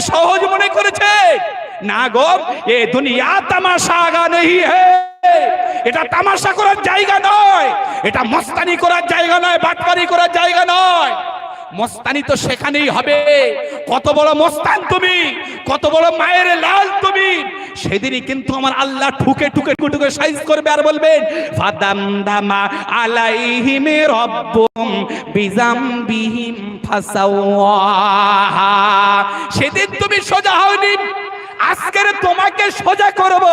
সহজ মনে করেছে। না গো, এ দুনিয়া তামাশা আগা নেই হে। এটা তামাশা করার জায়গা নয়। এটা মস্তানি করার জায়গা নয়, বাটপারি করার জায়গা নয়। মস্তানি তো সেখানেই হবে। কত বড় মস্তান তুমি, কত বড় মায়ের লাল তুমি। সেদিনই কিন্তু আমার আল্লাহ ঠুকে ঠুকে ঠুকে সাইজ করবে আর বলবেন ফাদাম দামা আলাইহিম রব্বুম বিজাম বিহিম সেদিন তুমি সোজা হওনি আজকের তোমাকে সোজা করব।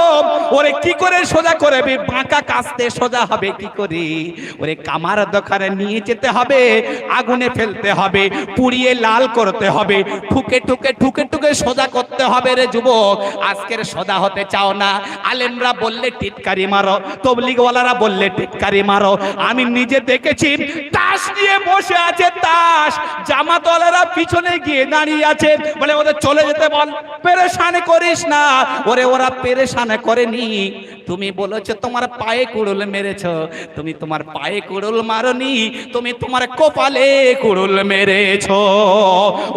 ওরে কি করে সোজা করবে? বাঁকা কাস্তে সোজা হবে কি করে? ওরে কামার দোকানে নিয়ে যেতে হবে, আগুনে ফেলতে হবে, পুড়িয়ে লাল করতে হবে, ঠুকে ঠুকে ঠুকে ঠুকে সোজা করতে হবে রে যুবক। আজকের সোজা হতে চাও না। আলেমরা বললে টিটকারি মারো, তবলিগওয়ালারা বললে টিটকারি মারো। আমি নিজে দেখেছি তাস নিয়ে বসে আছে তাস। জামাতওয়ালারা পিছনে গিয়ে দাঁড়িয়ে আছে। বলে, ওদের চলে যেতে বল। পেরেশান করিস না। ওরে ওরা পেরেশান করেনি। তুমি বলেছ তোমার পায়ে কুড়ুল মেরেছো, তুমি তোমার পায়ে কুড়ুল মারনি, তুমি তোমার কপালে কুড়ুল মেরেছ।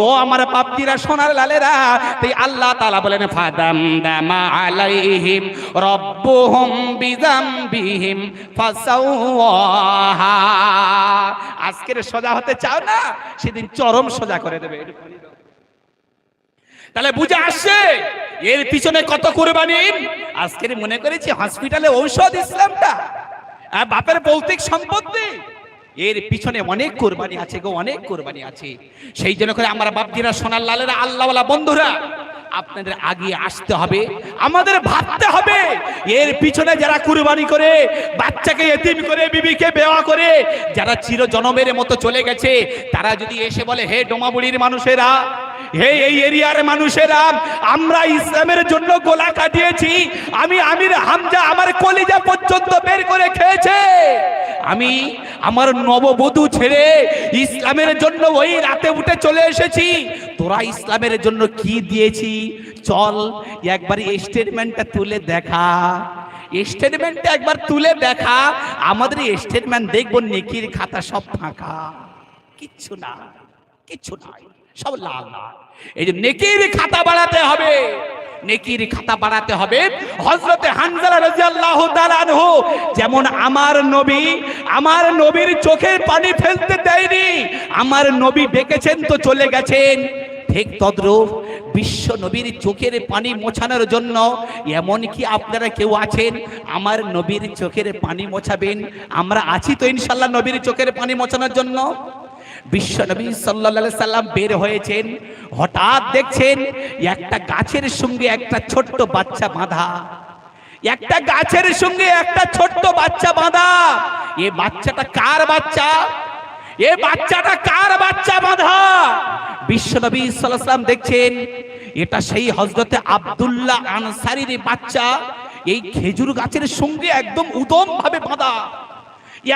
ও আমার বাপজিরা সোনার লালেরা, তাই আল্লাহ তাআলা বলেন ফাদাম দামা আলাইহিম রব্বুহুম বিজামবিহিম ফাসাওয়াহা। আজকের সোজা হতে চাও না? সেদিন চরম সোজা করে দেবে। তাহলে বুঝে আসছে? এর পিছনে কত কোরবানি? আজকের মনে করেছি হসপিটালে ঔষধ ইসলামটা। আর বাপের ভৌতিক সম্পত্তি। এর পিছনে অনেক কোরবানি আছে গো, অনেক কোরবানি আছে। সেই জন্য করে আমার বাপজিরা সোনার লালেরা আল্লাহওয়ালা বন্ধুরা, আপনাদের আগিয়ে আসতে হবে, আমাদের ভাবতে হবে। এর পিছনে যারা কুরবানি করে, বাচ্চাকে এতিম করে, বিবিকে বেওয়া করে, যারা চির জনমের মতো চলে গেছে, তারা যদি এসে বলে, হে ডোমাবুড়ির মানুষেরা হে এই এরিয়ার মানুষেরা, আমরা ইসলামের জন্য গোলা কাটিয়েছি। আমি আমির হামজা আমার কলিজা পর্যন্ত বের করে খেয়েছে। আমি আমার নববধূ ছেড়ে ইসলামের জন্য ওই রাতে উঠে চলে এসেছি। তোরা ইসলামের জন্য কি দিয়েছি? চল একবার স্টেটমেন্টটা তুলে দেখা। স্টেটমেন্টটা একবার তুলে দেখা। আমাদের স্টেটমেন্ট দেখব, নেকির খাতা সব ফাঁকা। কিচ্ছু না। কিচ্ছু নাই, সব লাল। লাল এই যে নেকির খাতা বাড়াতে হবে, নেকির খাতা বাড়াতে হবে। হযরতে হানজালা রাদিয়াল্লাহু তাআলা আনহু, যেমন আমার নবী, আমার নবীর চোখের পানি ফেলতে দেয়নি, আমার নবী ডেকেছেন তো চলে গেছেন। ঠিক তদ্রূপ বিশ্ব নবীর চোখের পানি মোছানোর জন্য এমন কি আপনারা কেউ আছেন? আমার নবীর চোখের পানি মোছাবেন, আমরা আছি তো ইনশাল্লাহ নবীর চোখের পানি মোছানোর জন্য? বিশ্ব নবী সাল্লাল্লাহু সাল্লাম বের হয়েছেন, হঠাৎ দেখছেন একটা গাছের সঙ্গে একটা ছোট্ট বাচ্চা বাঁধা। একটা গাছের সঙ্গে একটা ছোট্ট বাচ্চা বাঁধা। এ বাচ্চাটা কার বাচ্চা? এ বাচ্চাটা কার বাচ্চা বাঁধা? বিশ্বনবী সাল্লাম দেখছেন, এটা সেই হযরতে আব্দুল্লাহ আনসারীর বাচ্চা। এই খেজুর গাছের সঙ্গে একদম উদম ভাবে বাঁধা।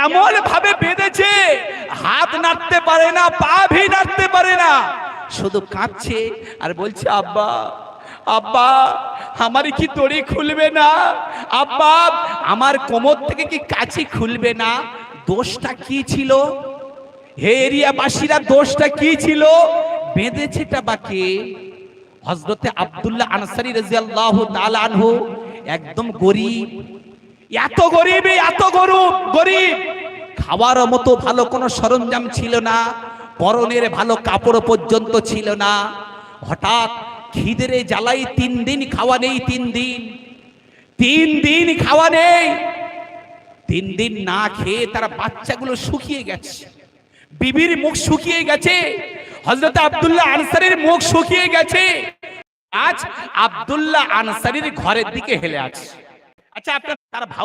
এমন ভাবে নাড়তে পারে না, পা ভি নাড়তে পারে না। শুধু কাঁদছে আর বলছে, আব্বা আব্বা আমার কি দড়ি খুলবে না? আব্বা, আমার কোমর থেকে কি কাছি খুলবে না? দোষটা কি ছিল? হে এরিয়াবাসীরা, দোষটা কি ছিল? বেঁধেছেটা বাকি হজরতে আব্দুল্লাহ আনসারি রাজিয়াল্লাহু তাআলা আনহু একদম গরিব। এত গরিব, এত গরু, গরিব খাওয়ার মতো ভালো কোনো সরঞ্জাম ছিল না, পরনের ভালো কাপড় পর্যন্ত ছিল না। হঠাৎ খিদেরে জ্বালাই তিন দিন খাওয়া নেই, তিন দিন। তিন দিন খাওয়া নেই। তিন দিন না খেয়ে তার বাচ্চাগুলো শুকিয়ে গেছে। বিবির মুখ শুকিয়ে গেছে হজরত আবদুল্লাহ আনসারির মুখ শুকিয়ে গেছে। আজ আব্দুল্লাহ আনসারির ঘরের দিকে হেলে আছে। আচ্ছা আপনার তার ভাও